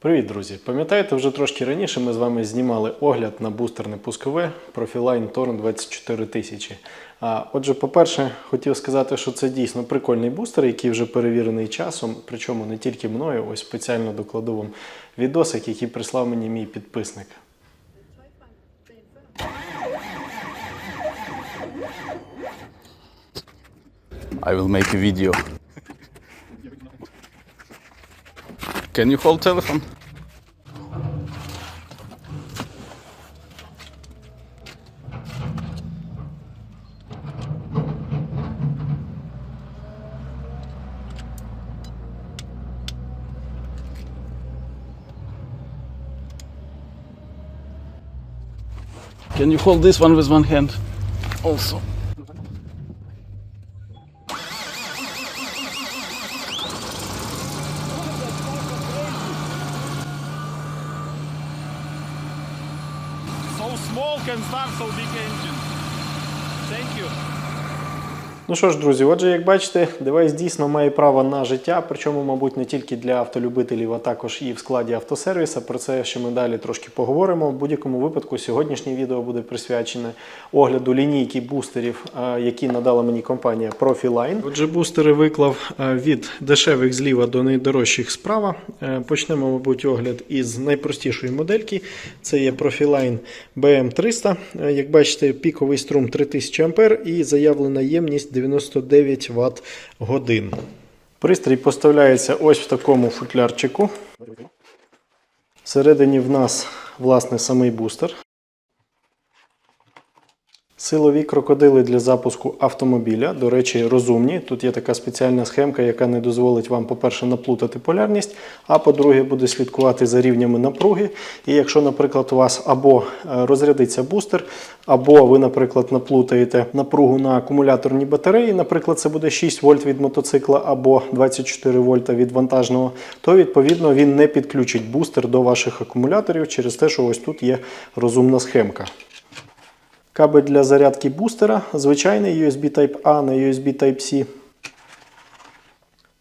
Привіт, друзі! Пам'ятаєте, вже трошки раніше ми з вами знімали огляд на бустерне пускове Profiline Torn 24000. А, Отже, по-перше, хотів сказати, що це дійсно прикольний бустер, який вже перевірений часом, причому не тільки мною, ось спеціально докладу вам відосик, який прислав мені мій підписник. I will make a video. Can you hold telephone? Can you hold this one with one hand? Also. Star so big Ну що ж, друзі, отже, як бачите, девайс дійсно має право на життя, причому, мабуть, не тільки для автолюбителів, а також і в складі автосервіса. Про це ще ми далі трошки поговоримо. В будь-якому випадку сьогоднішнє відео буде присвячене огляду лінійки бустерів, які надала мені компанія Profiline. Отже, бустери виклав від дешевих зліва до найдорожчих справа. Е, Почнемо, мабуть, огляд із найпростішої модельки. Це є Profiline BM300. Е, Як бачите, піковий струм 3000 А і заявлена ємність 99 Вт годин. Пристрій поставляється ось в такому футлярчику. Всередині в нас, власне, самий бустер. Силові крокодили для запуску автомобіля, до речі, розумні. Тут є така спеціальна схемка, яка не дозволить вам, по-перше, наплутати полярність, а по-друге, буде слідкувати за рівнями напруги. І якщо, наприклад, у вас або е, розрядиться бустер, або ви, наприклад, наплутаєте напругу на акумуляторній батареї, наприклад, це буде 6 вольт від мотоцикла або 24 вольта від вантажного, то відповідно він не підключить бустер до ваших акумуляторів через те, що ось тут є розумна схемка. Кабель для зарядки бустера, звичайний USB Type-A на USB Type-C.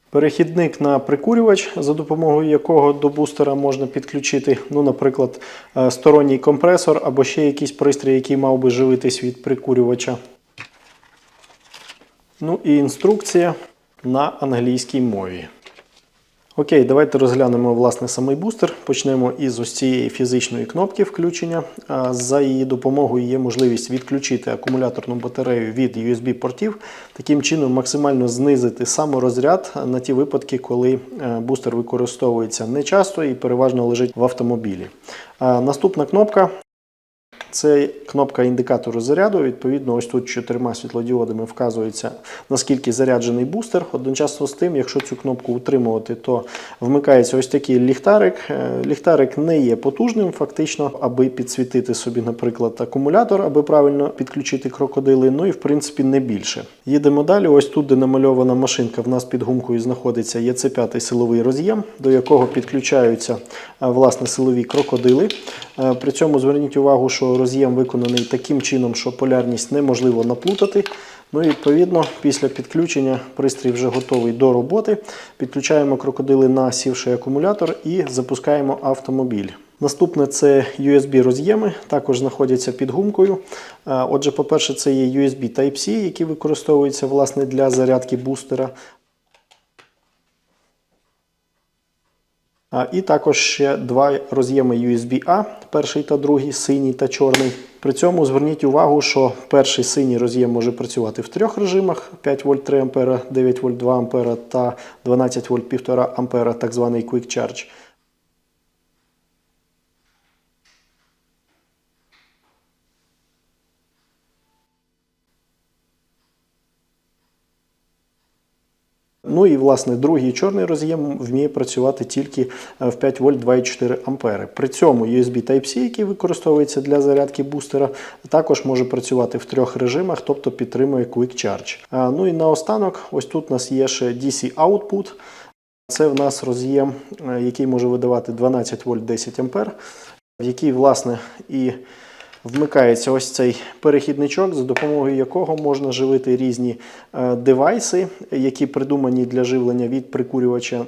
Перехідник на прикурювач, за допомогою якого до бустера можна підключити, ну, наприклад, е, сторонній компресор або ще якийсь пристрій, який мав би живитись від прикурювача. Ну і інструкція на англійській мові. Окей, давайте розглянемо власне самий бустер. Почнемо із ось цієї фізичної кнопки включення. За її допомогою є можливість відключити акумуляторну батарею від USB-портів, таким чином максимально знизити саморозряд на ті випадки, коли е, бустер використовується не часто і переважно лежить в автомобілі. Наступна кнопка це кнопка індикатору заряду. Відповідно, ось тут чотирма світлодіодами вказується, наскільки заряджений бустер. Одночасно з тим, якщо цю кнопку утримувати, то вмикається ось такий ліхтарик. Е, Ліхтарик не є потужним, фактично, аби підсвітити собі, наприклад, акумулятор, аби правильно підключити крокодили. Ну і в принципі не більше. Їдемо далі. Ось тут, де намальована машинка, в нас під гумкою знаходиться ЄЦ5 силовий роз'єм, до якого підключаються е, власне силові крокодили. Е, При цьому зверніть увагу, що роз'єм виконаний таким чином, що полярність неможливо наплутати. Ну і відповідно, після підключення пристрій вже готовий до роботи. Підключаємо крокодили на сівший акумулятор і запускаємо автомобіль. Наступне це USB роз'єми, також знаходяться під гумкою. Е, Отже, по-перше, це є USB Type-C, який використовується власне для зарядки бустера. І також ще два роз'єми USB-A, перший та другий, синій та чорний. При цьому зверніть увагу, що перший синій роз'єм може працювати в трьох режимах: 5 вольт 3 А, 9 вольт 2 А та 12 вольт 1,5 А, так званий Quick Charge. Ну і власне другий чорний роз'єм вміє працювати тільки е, в 5 вольт 2,4 ампери. При цьому USB Type-C, який використовується для зарядки бустера, також може працювати в трьох режимах, тобто підтримує Quick Charge. Ну і наостанок, ось тут у нас є ще DC Output. Це в нас роз'єм, е, який може видавати 12 вольт 10 ампер, в який, власне, і вмикається ось цей перехідничок, за допомогою якого можна живити різні е, девайси, які придумані для живлення від прикурювача.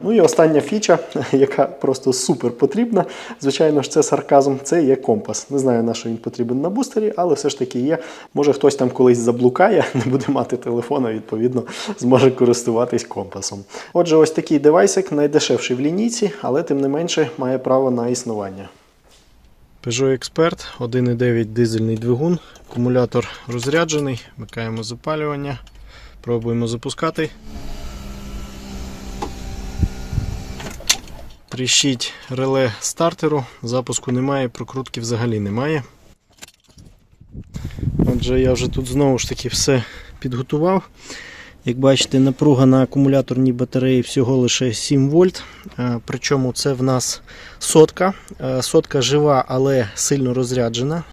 Ну і остання фіча, яка просто супер потрібна. Звичайно ж, це сарказм, це є компас. Не знаю, на що він потрібен на бустері, але все ж таки є. Може хтось там колись заблукає, не буде мати телефона, відповідно, зможе користуватись компасом. Отже, ось такий девайсик, найдешевший в лінійці, але тим не менше має право на існування. Peugeot Expert 1,9 дизельний двигун, акумулятор розряджений, вмикаємо запалювання, пробуємо запускати. Тріщить реле стартеру, запуску немає, прокрутки взагалі немає. Отже, я вже тут знову ж таки все підготував. Як бачите, напруга на акумуляторній батареї всього лише 7 вольт. Е, Причому це в нас сотка. Е, Сотка жива, але сильно розряджена.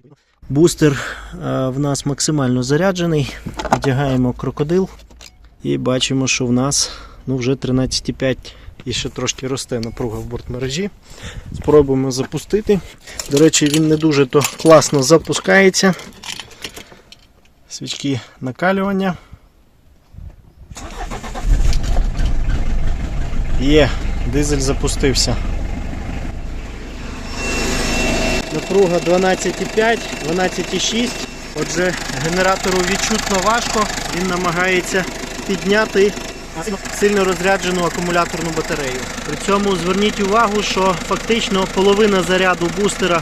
Бустер е, в нас максимально заряджений. Одягаємо крокодил і бачимо, що в нас ну, вже 13,5 і ще трошки росте напруга в бортмережі. Спробуємо запустити. До речі, він не дуже то класно запускається. Свічки накалювання. Є, дизель запустився. Напруга 12,5, 12,6. Отже, генератору відчутно важко. Він намагається підняти сильно розряджену акумуляторну батарею. При цьому зверніть увагу, що фактично половина заряду бустера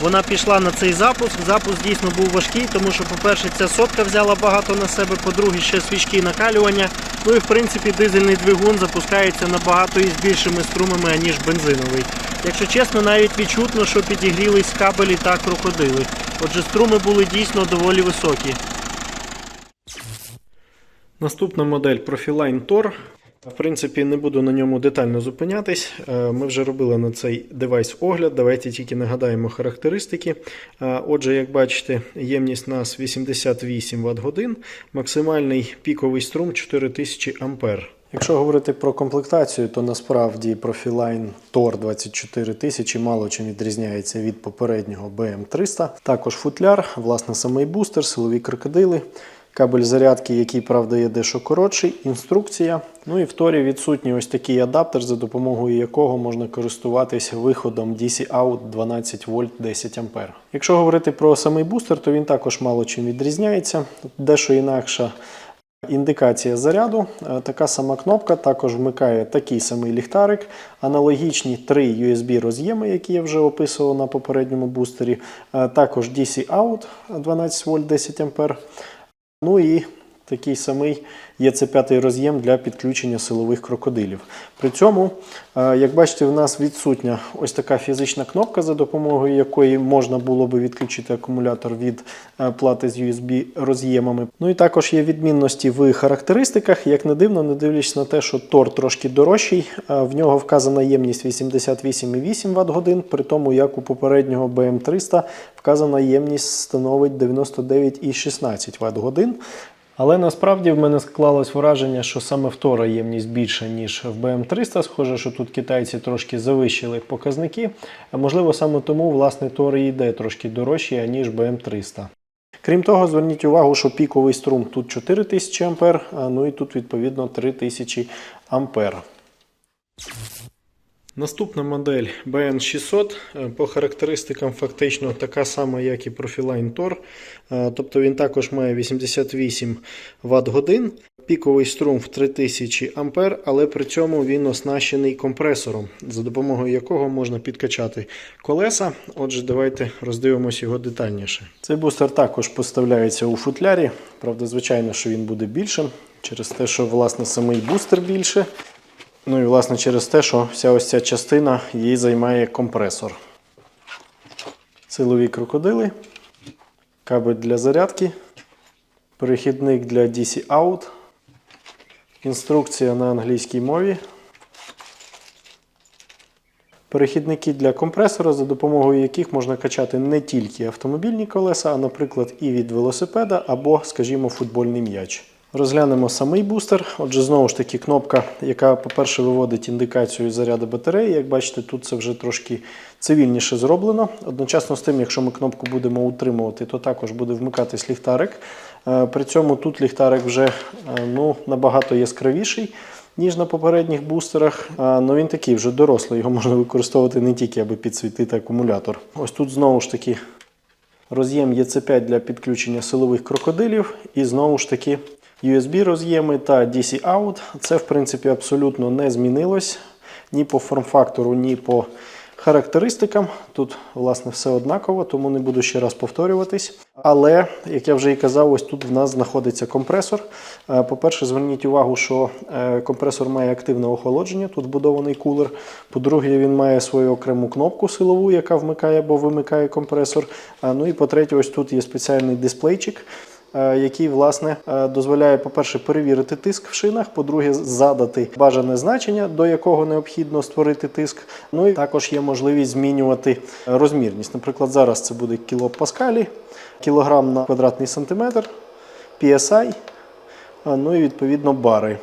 вона пішла на цей запуск. Запуск дійсно був важкий, тому що, по-перше, ця сотка взяла багато на себе, по-друге, ще свічки накалювання. Ну і в принципі дизельний двигун запускається набагато із більшими струмами, аніж бензиновий. Якщо чесно, навіть відчутно, що підігрілись кабелі та крокодили. Отже, струми були дійсно доволі високі. Наступна модель Profiline Tor. В принципі, не буду на ньому детально зупинятись. Е, Ми вже робили на цей девайс огляд. Давайте тільки нагадаємо характеристики. Е, Отже, як бачите, ємність у нас 88 Вт годин, максимальний піковий струм 4000 А. Якщо говорити про комплектацію, то насправді Profiline Tor 24000 мало чим відрізняється від попереднього BM300. Також футляр, власне, самий бустер, силові крокодили. Кабель зарядки, який, правда, є дещо коротший, інструкція. Ну і в торі відсутній ось такий адаптер, за допомогою якого можна користуватись виходом DC-out 12 вольт 10 А. Якщо говорити про самий бустер, то він також мало чим відрізняється. Дещо інакша індикація заряду. Е, Така сама кнопка також вмикає такий самий ліхтарик. Аналогічні три USB роз'єми, які я вже описував на попередньому бустері. Е, Також DC-out 12 вольт 10 А. Ну і такий самий є це п'ятий роз'єм для підключення силових крокодилів. При цьому, е, як бачите, в нас відсутня ось така фізична кнопка, за допомогою якої можна було би відключити акумулятор від е, плати з USB роз'ємами. Ну і також є відмінності в характеристиках. Як не дивно, не дивлячись на те, що Тор трошки дорожчий, е, в нього вказана ємність 88,8 Вт годин, при тому як у попереднього BM300 вказана ємність становить 99,16 Вт годин. Але насправді в мене склалось враження, що саме в Тора ємність більша, ніж в BM300. Схоже, що тут китайці трошки завищили показники. Можливо, саме тому власне Тор і йде трошки дорожчий, ніж BM300. Крім того, зверніть увагу, що піковий струм тут 4000 А, а ну і тут відповідно 3000 А. Наступна модель BN600 е, по характеристикам фактично така сама, як і Profiline Tor. Е, Тобто він також має 88 Вт годин, піковий струм в 3000 А, але при цьому він оснащений компресором, за допомогою якого можна підкачати колеса. Отже, давайте роздивимося його детальніше. Цей бустер також поставляється у футлярі. Правда, звичайно, що він буде більшим через те, що власне самий бустер більше. Ну і власне через те, що вся ось ця частина її займає компресор. Силові крокодили, кабель для зарядки, перехідник для DC-out, інструкція на англійській мові. Перехідники для компресора, за допомогою яких можна качати не тільки автомобільні колеса, а, наприклад, і від велосипеда або, скажімо, футбольний м'яч. Розглянемо самий бустер. Отже, знову ж таки, кнопка, яка, по-перше, виводить індикацію заряду батареї. Як бачите, тут це вже трошки цивільніше зроблено. Одночасно з тим, якщо ми кнопку будемо утримувати, то також буде вмикатись ліхтарик. Е, При цьому тут ліхтарик вже е, ну, набагато яскравіший. ніж на попередніх бустерах. Але він такий вже дорослий, його можна використовувати не тільки, аби підсвітити акумулятор. Ось тут знову ж таки роз'єм EC5 для підключення силових крокодилів, і знову ж таки USB роз'єми та DC out. Це, в принципі, абсолютно не змінилось ні по форм-фактору, ні по характеристикам. Тут, власне, все однаково, тому не буду ще раз повторюватись. Але, як я вже і казав, ось тут в нас знаходиться компресор. Е, По-перше, зверніть увагу, що е, компресор має активне охолодження, тут вбудований кулер. По-друге, він має свою окрему кнопку силову, яка вмикає або вимикає компресор. Ну і по-третє, ось тут є спеціальний дисплейчик який власне е, дозволяє, по-перше, перевірити тиск в шинах, по-друге, задати бажане значення, до якого необхідно створити тиск. Ну і також є можливість змінювати е, розмірність. Наприклад, зараз це буде кілопаскалі, кілограм на квадратний сантиметр, PSI, ну і відповідно бари.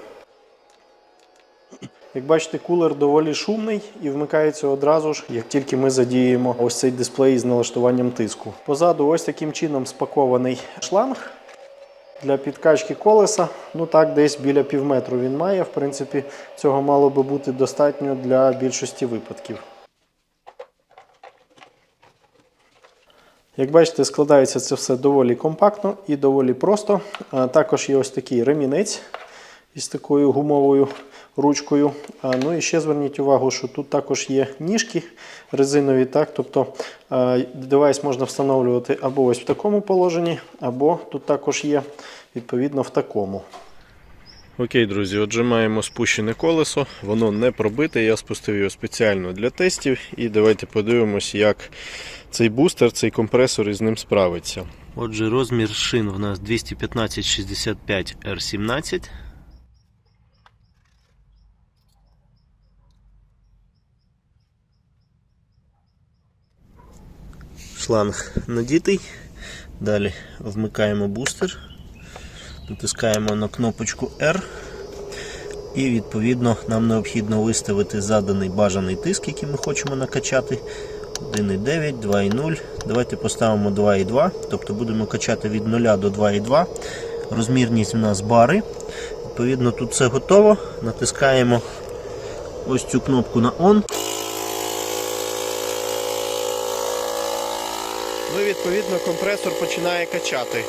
Як бачите, кулер доволі шумний і вмикається одразу ж, як тільки ми задіємо ось цей дисплей з налаштуванням тиску. Позаду ось таким чином спакований шланг для підкачки колеса. Ну так, десь біля півметру він має. В принципі, цього мало би бути достатньо для більшості випадків. Як бачите, складається це все доволі компактно і доволі просто. Також є ось такий ремінець із такою гумовою ручкою. Ну і ще зверніть увагу, що тут також є ніжки резинові. Так? Тобто девайс можна встановлювати або ось в такому положенні, або тут також є відповідно в такому. Окей, друзі, отже, маємо спущене колесо, воно не пробите. Я спустив його спеціально для тестів. І давайте подивимось, як цей бустер, цей компресор із ним справиться. Отже, розмір шин в нас 215-65 R17. Шланг надітий. Далі вмикаємо бустер, натискаємо на кнопочку R. І відповідно нам необхідно виставити заданий бажаний тиск, який ми хочемо накачати. 1,9, 2,0. Давайте поставимо 2,2, тобто будемо качати від 0 до 2,2. Розмірність у нас бари. Відповідно, тут все готово. Натискаємо ось цю кнопку на ON. Ну і відповідно компресор починає качати.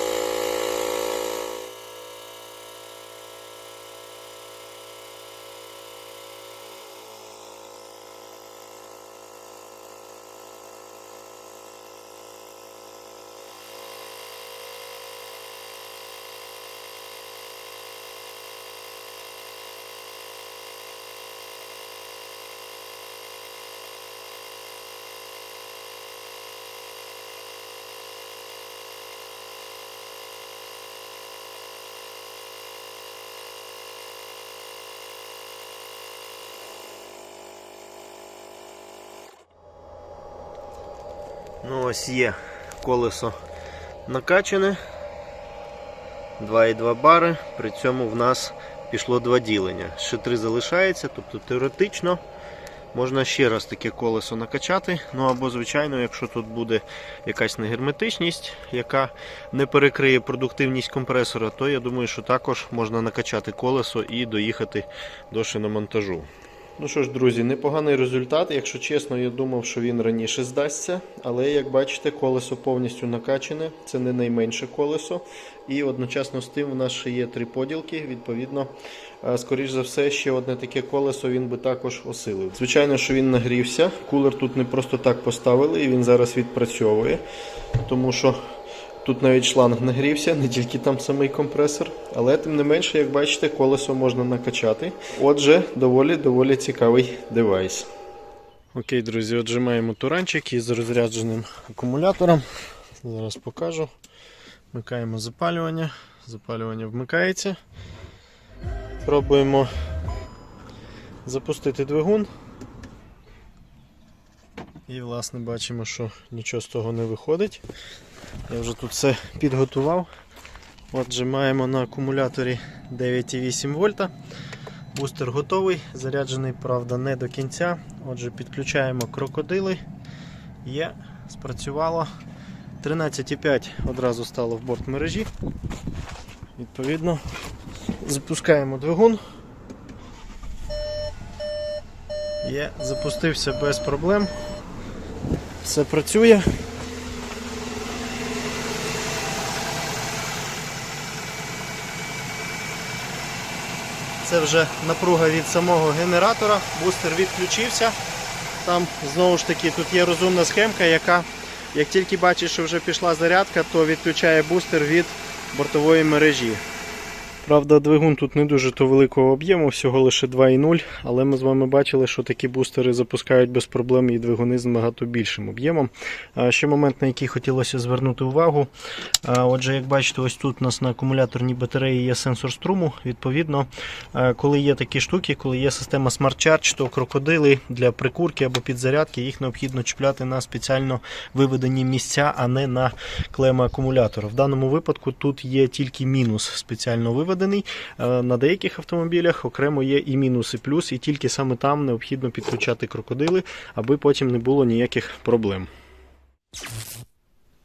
Ну ось є колесо накачане. 2,2 бари, при цьому в нас пішло два ділення. Ще три залишається, тобто теоретично можна ще раз таке колесо накачати. Ну або, звичайно, якщо тут буде якась негерметичність, яка не перекриє продуктивність компресора, то я думаю, що також можна накачати колесо і доїхати до шиномонтажу. Ну що ж, друзі, непоганий результат. Якщо чесно, я думав, що він раніше здасться. Але як бачите, колесо повністю накачане. Це не найменше колесо. І одночасно з тим в нас ще є три поділки. Відповідно, е, скоріш за все, ще одне таке колесо він би також осилив. Звичайно, що він нагрівся. Кулер тут не просто так поставили, і він зараз відпрацьовує, тому що. Тут навіть шланг нагрівся, не тільки там самий компресор, але тим не менше, як бачите, колесо можна накачати. Отже, доволі доволі цікавий девайс. Окей, друзі, отже, маємо туранчик із розрядженим акумулятором. Зараз покажу. Вмикаємо запалювання. Запалювання вмикається. Пробуємо запустити двигун. І, власне, бачимо, що нічого з того не виходить. Я вже тут все підготував. Отже, маємо на акумуляторі 9,8 вольта. Бустер готовий, заряджений, правда, не до кінця. Отже, підключаємо крокодили. Є, спрацювало. 13,5 одразу стало в борт мережі. Відповідно, запускаємо двигун. Є, запустився без проблем. Все працює. Це вже напруга від самого генератора. Бустер відключився. Там знову ж таки тут є розумна схемка, яка, як тільки бачиш, що вже пішла зарядка, то відключає бустер від бортової мережі. Правда, двигун тут не дуже то великого об'єму, всього лише 2,0, але ми з вами бачили, що такі бустери запускають без проблем і двигуни з набагато більшим об'ємом. Ще момент, на який хотілося звернути увагу. Отже, як бачите, ось тут у нас на акумуляторній батареї є сенсор струму. Відповідно, коли є такі штуки, коли є система Smart Charge, то крокодили для прикурки або підзарядки їх необхідно чіпляти на спеціально виведені місця, а не на клеми акумулятора. В даному випадку тут є тільки мінус спеціально виведений. Е, На деяких автомобілях окремо є і мінус, і плюс, і тільки саме там необхідно підключати крокодили, аби потім не було ніяких проблем.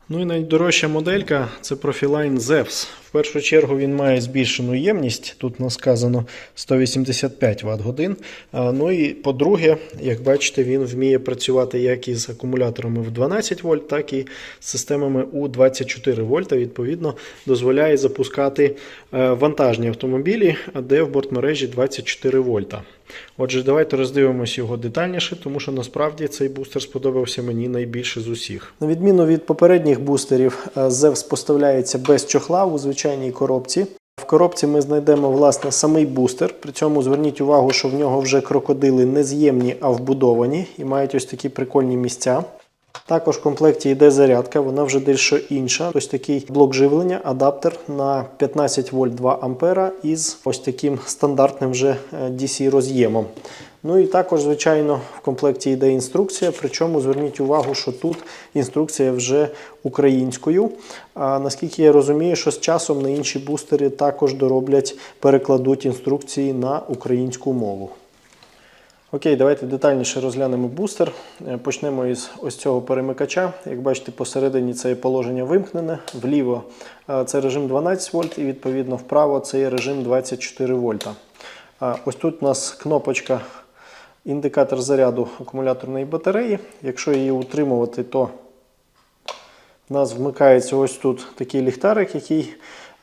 Ну і найдорожча моделька це Profiline Zevs. В першу чергу він має збільшену ємність, тут нас сказано 185 Вт годин. Ну і по-друге, як бачите, він вміє працювати як із акумуляторами в 12 вольт, так і з системами у 24 вольта. Відповідно, дозволяє запускати е, вантажні автомобілі, де в бортмережі 24 вольта. Отже, давайте роздивимося його детальніше, тому що насправді цей бустер сподобався мені найбільше з усіх. На відміну від попередніх бустерів, Зевс ZEVS поставляється без чохла у звичайній коробці. В коробці ми знайдемо власне самий бустер. При цьому зверніть увагу, що в нього вже крокодили не з'ємні, а вбудовані і мають ось такі прикольні місця. Також в комплекті йде зарядка, вона вже дещо інша. Ось такий блок живлення, адаптер на 15 вольт 2 ампера із ось таким стандартним вже е, DC роз'ємом. Ну і також, звичайно, в комплекті йде інструкція. Причому зверніть увагу, що тут інструкція вже українською. А наскільки я розумію, що з часом на інші бустери також дороблять, перекладуть інструкції на українську мову. Окей, давайте детальніше розглянемо бустер. Е, Почнемо із ось цього перемикача. Як бачите, посередині це положення вимкнене, вліво е, це режим 12 вольт і відповідно вправо це є режим 24 вольта. Ось тут у нас кнопочка індикатор заряду акумуляторної батареї. Якщо її утримувати, то у нас вмикається ось тут такий ліхтарик, який е,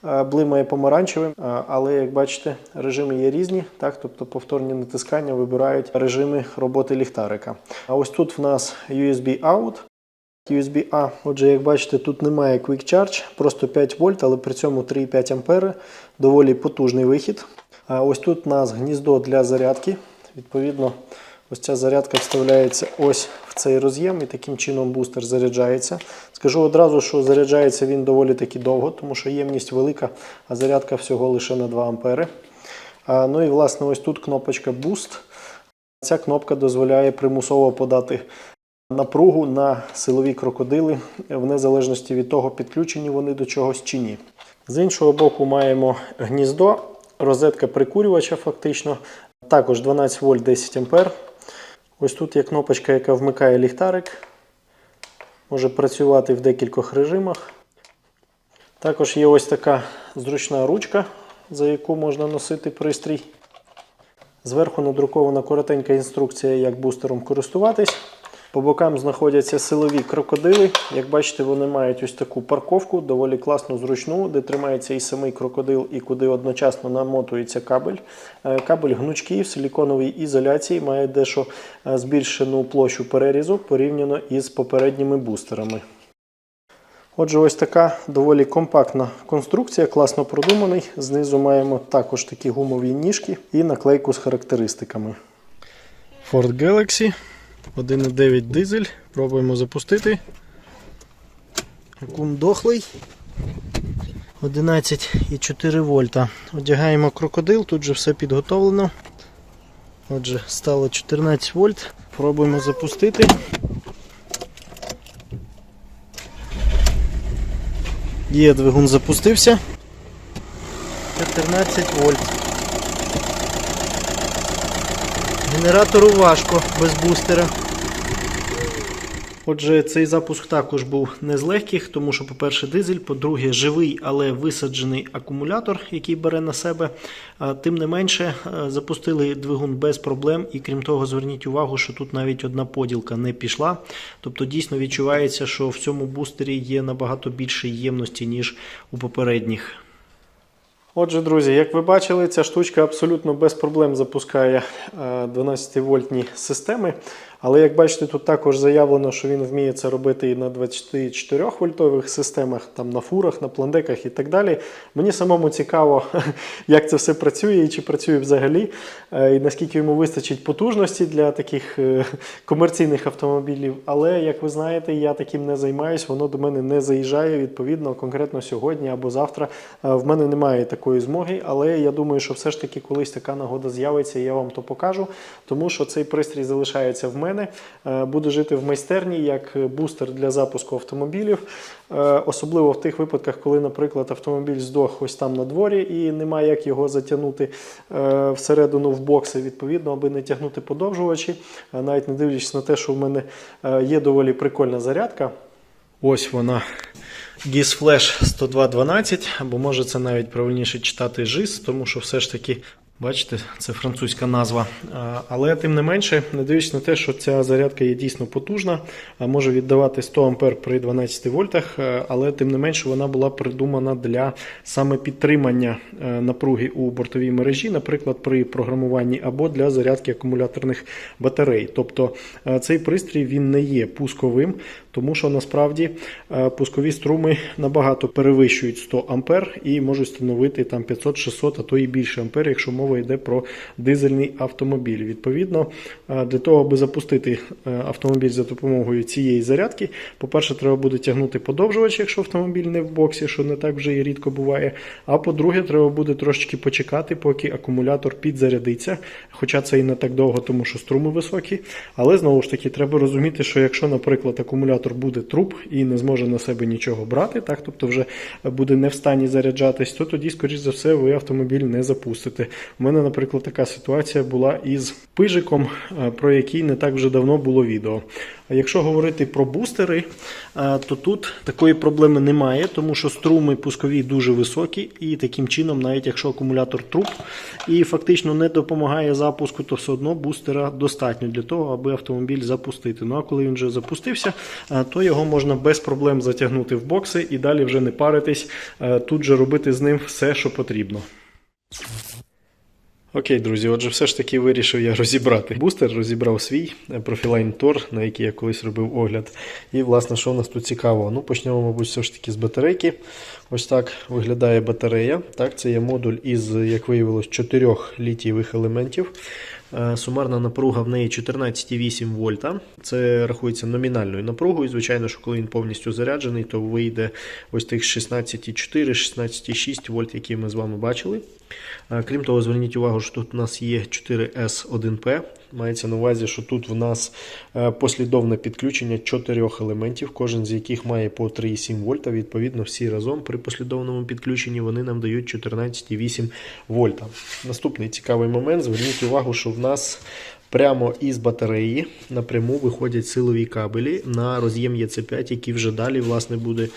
блимає помаранчевим, Е, але як бачите, режими є різні, так, тобто повторні натискання вибирають режими роботи ліхтарика. А ось тут в нас USB out. USB-A, отже, як бачите, тут немає Quick Charge, просто 5 вольт, але при цьому 3,5 ампери. Доволі потужний вихід. А ось тут у нас гніздо для зарядки. Відповідно, ось ця зарядка вставляється ось в цей роз'єм і таким чином бустер заряджається. Скажу одразу, що заряджається він доволі таки довго, тому що ємність велика, а зарядка всього лише на 2 ампери. Ну і власне ось тут кнопочка Boost. Ця кнопка дозволяє примусово подати напругу на силові крокодили, в незалежності від того, підключені вони до чогось чи ні. З іншого боку, маємо гніздо, розетка прикурювача фактично. Також 12 вольт 10 ампер. Ось тут є кнопочка, яка вмикає ліхтарик. Може працювати в декількох режимах. Також є ось така зручна ручка, за яку можна носити пристрій. Зверху надрукована коротенька інструкція, як бустером користуватись. По бокам знаходяться силові крокодили. Як бачите, вони мають ось таку парковку, доволі класну, зручну, де тримається і самий крокодил, і куди одночасно намотується кабель. Е, Кабель гнучкий в силіконовій ізоляції, має дещо е, збільшену площу перерізу порівняно із попередніми бустерами. Отже, ось така доволі компактна конструкція, класно продуманий. Знизу маємо також такі гумові ніжки і наклейку з характеристиками. Ford Galaxy 1.9 дизель. Пробуємо запустити. Акум дохлий. 11,4 вольта. Одягаємо крокодил, тут же все підготовлено. Отже, стало 14 вольт. Пробуємо запустити. Є, двигун запустився. 14 вольт. Генератору важко без бустера. Отже, цей запуск також був не з легких, тому що, по-перше, дизель, по-друге, живий, але висаджений акумулятор, який бере на себе. Тим не менше, запустили двигун без проблем, і крім того, зверніть увагу, що тут навіть одна поділка не пішла. Тобто дійсно відчувається, що в цьому бустері є набагато більше ємності, ніж у попередніх. Отже, друзі, як ви бачили, ця штучка абсолютно без проблем запускає 12-вольтні системи. Але як бачите, тут також заявлено, що він вміє це робити і на 24-вольтових системах, там на фурах, на пландеках і так далі. Мені самому цікаво, як це все працює і чи працює взагалі, е, і наскільки йому вистачить потужності для таких е, комерційних автомобілів. Але, як ви знаєте, я таким не займаюсь, воно до мене не заїжджає. Відповідно, конкретно сьогодні або завтра е, в мене немає такої змоги. Але я думаю, що все ж таки колись така нагода з'явиться, і я вам то покажу, тому що цей пристрій залишається в мене, е, буде жити в майстерні як бустер для запуску автомобілів, Е, особливо в тих випадках, коли, наприклад, автомобіль здох ось там на дворі і немає як його затягнути е, всередину в бокси, відповідно, аби не тягнути подовжувачі, е, навіть не дивлячись на те, що в мене є доволі прикольна зарядка. Ось вона. GIS Flash 10212, або може це навіть правильніше читати GIS, тому що все ж таки, бачите, це французька назва. Але тим не менше, не дивлячись на те, що ця зарядка є дійсно потужна, а може віддавати 100 А при 12 вольтах, е, але тим не менше вона була придумана для саме підтримання е, напруги у бортовій мережі, наприклад, при програмуванні або для зарядки акумуляторних батарей. Тобто е, цей пристрій він не є пусковим, тому що насправді е, пускові струми набагато перевищують 100 А і можуть становити там 500-600, а то і більше ампер, якщо мова йде про дизельний автомобіль. Відповідно, е, для того, аби запустити е, автомобіль за допомогою цієї зарядки, по-перше, треба буде тягнути подовжувач, якщо автомобіль не в боксі, що не так вже і рідко буває. А по-друге, треба буде трошечки почекати, поки акумулятор підзарядиться. Хоча це і не так довго, тому що струми високі. Але знову ж таки, треба розуміти, що якщо, наприклад, акумулятор буде труп і не зможе на себе нічого брати, так, тобто вже буде не в стані заряджатись, то тоді, скоріш за все, ви автомобіль не запустите. У мене, наприклад, така ситуація була із пижиком, е, про який не так вже давно було відео. Якщо говорити про бустери, е, то тут такої проблеми немає, тому що струми пускові дуже високі, і таким чином, навіть якщо акумулятор труп і фактично не допомагає запуску, то все одно бустера достатньо для того, аби автомобіль запустити. Ну а коли він вже запустився, е, то його можна без проблем затягнути в бокси і далі вже не паритись, е, тут же робити з ним все, що потрібно. Окей, друзі, отже, все ж таки вирішив я розібрати бустер, розібрав свій профілайн Тор, на який я колись робив огляд. І, власне, що в нас тут цікаво? Ну, почнемо, мабуть, все ж таки з батарейки. Ось так виглядає батарея. Так, Це є модуль із, як виявилось, чотирьох літієвих елементів. Е, Сумарна напруга в неї 14,8 вольта. Це рахується номінальною напругою. Звичайно, що коли він повністю заряджений, то вийде ось тих 16,4, 16,6 вольт, які ми з вами бачили. Е, Крім того, зверніть увагу, що тут у нас є 4S1P. Мається на увазі, що тут в нас е, послідовне підключення чотирьох елементів, кожен з яких має по 3,7 вольта. Відповідно, всі разом при послідовному підключенні вони нам дають 14,8 вольта. Наступний цікавий момент. Зверніть увагу, що в нас прямо із батареї напряму виходять силові кабелі на роз'єм ЄЦ5, який вже далі власне, буде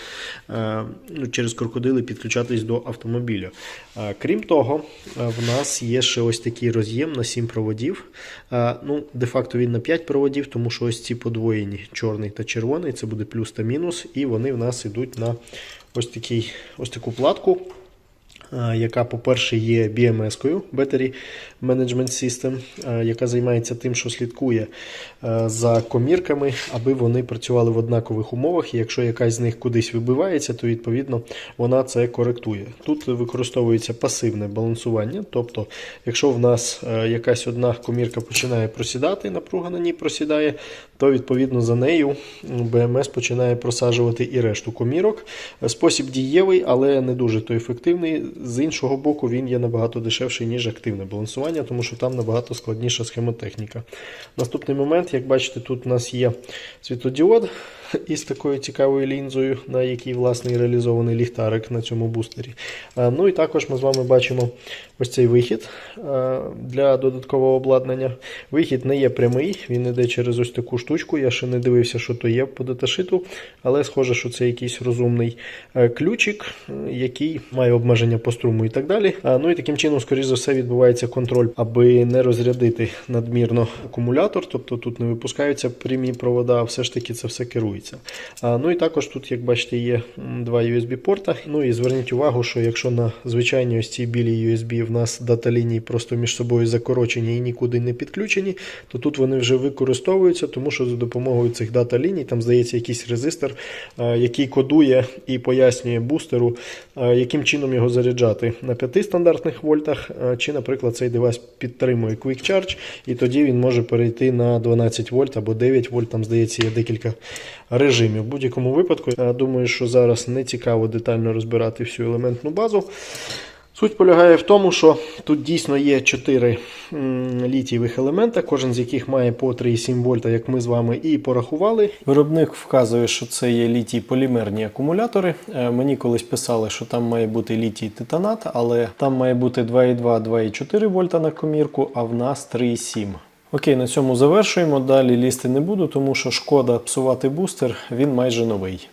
е, ну, через крокодили підключатись до автомобіля. Е, Крім того, е, в нас є ще ось такий роз'єм на 7 проводів. Ну, Де-факто він на 5 проводів, тому що ось ці подвоєні чорний та червоний, це буде плюс та мінус, і вони в нас йдуть на ось, такий, ось таку платку. Е, Яка, по-перше, є BMS-кою Battery Management System, е, яка займається тим, що слідкує е, за комірками, аби вони працювали в однакових умовах. І якщо якась з них кудись вибивається, то відповідно вона це коректує. Тут використовується пасивне балансування. Тобто, якщо в нас якась одна комірка починає просідати, напруга на ній просідає, то відповідно за нею БМС починає просаджувати і решту комірок. Спосіб дієвий, але не дуже то ефективний. З іншого боку, він є набагато дешевший, ніж активне балансування, тому що там набагато складніша схемотехніка. Наступний момент, як бачите, тут у нас є світлодіод із такою цікавою лінзою, на якій власне і реалізований ліхтарик на цьому бустері. Ну і також ми з вами бачимо ось цей вихід для додаткового обладнання. Вихід не є прямий, він іде через ось таку штучку. Я ще не дивився, що то є по даташиту, але схоже, що це якийсь розумний е, ключик, який має обмеження по струму і так далі. Ну і таким чином, скоріш за все, відбувається контроль, аби не розрядити надмірно акумулятор, тобто тут не випускаються прямі провода, а все ж таки це все керується. А, Ну і також тут, як бачите, є два USB-порта. Ну і зверніть увагу, що якщо на звичайній ось цій білій USB в нас дата лінії просто між собою закорочені і нікуди не підключені, то тут вони вже використовуються, тому що за допомогою цих дата ліній, там здається якийсь резистор, який кодує і пояснює бустеру, яким чином його заряджати на 5 стандартних вольтах, чи, наприклад, цей девайс підтримує Quick Charge, і тоді він може перейти на 12 вольт або 9 вольт, там здається є декілька режимів. В будь-якому випадку, я думаю, що зараз не цікаво детально розбирати всю елементну базу. Суть полягає в тому, що тут дійсно є 4 літієвих елемента, кожен з яких має по 3,7 вольта, як ми з вами і порахували. Виробник вказує, що це є літій полімерні акумулятори. Е, Мені колись писали, що там має бути літій титанат, але там має бути 2,2-2,4 вольта на комірку, а в нас 3,7. Окей, на цьому завершуємо. Далі лізти не буду, тому що шкода псувати бустер, він майже новий.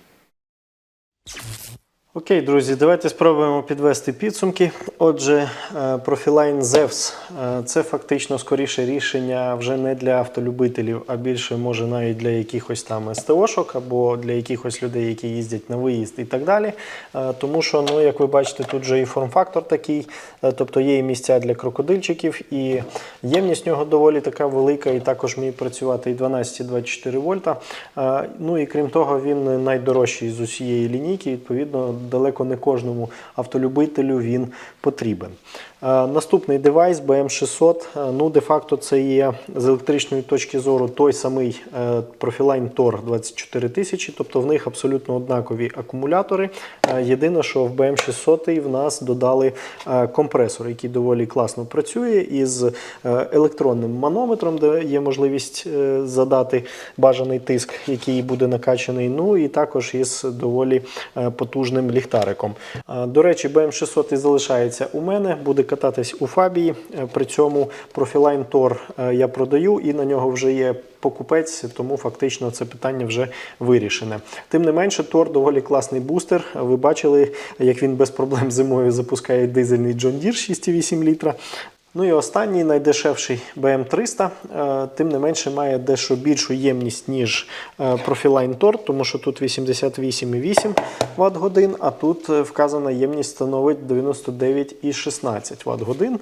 Окей, друзі, давайте спробуємо підвести підсумки. Отже, е, Profiline Zevs е, це фактично скоріше рішення вже не для автолюбителів, а більше може навіть для якихось там СТОшок або для якихось людей, які їздять на виїзд і так далі. Е, Тому що, ну, як ви бачите, тут вже і форм-фактор такий, тобто є і місця для крокодильчиків, і ємність нього доволі така велика, і також вміє працювати і 12, і 24 вольта. Ну і крім того, він найдорожчий з усієї лінійки, відповідно, далеко не кожному автолюбителю він потрібен. Е, Наступний девайс BM600. е, Ну, де-факто, це є з електричної точки зору той самий е, Profiline Tor 24000, тобто в них абсолютно однакові акумулятори. Єдине, що в BM600 в нас додали компресор, який доволі класно працює із електронним манометром, де є можливість задати бажаний тиск, який буде накачаний. Ну і також із доволі потужним ліхтариком. Е, До речі, BM600 і залишається у мене, буде кататись у Фабії. Е, При цьому профілайн Tor е, я продаю і на нього вже є покупець, тому фактично це питання вже вирішене. Тим не менше, Тор доволі класний бустер. Ви бачили, як він без проблем зимою запускає дизельний John Deere 6,8 літра. Ну і останній найдешевший BM300, е, тим не менше має дещо більшу ємність, ніж е, Profiline Tor, тому що тут 88,8 Вт годин, а тут е, вказана ємність становить 99,16 Вт годин.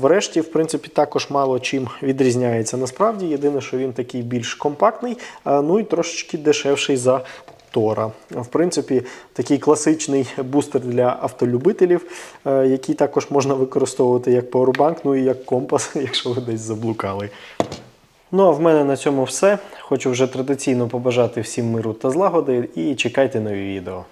Врешті, в принципі, також мало чим відрізняється насправді. Єдине, що він такий більш компактний, ну і трошечки дешевший за Тора. В принципі, такий класичний бустер для автолюбителів, е, який також можна використовувати як пауербанк, ну і як компас, якщо ви десь заблукали. Ну а в мене на цьому все. Хочу вже традиційно побажати всім миру та злагоди і чекайте нові відео.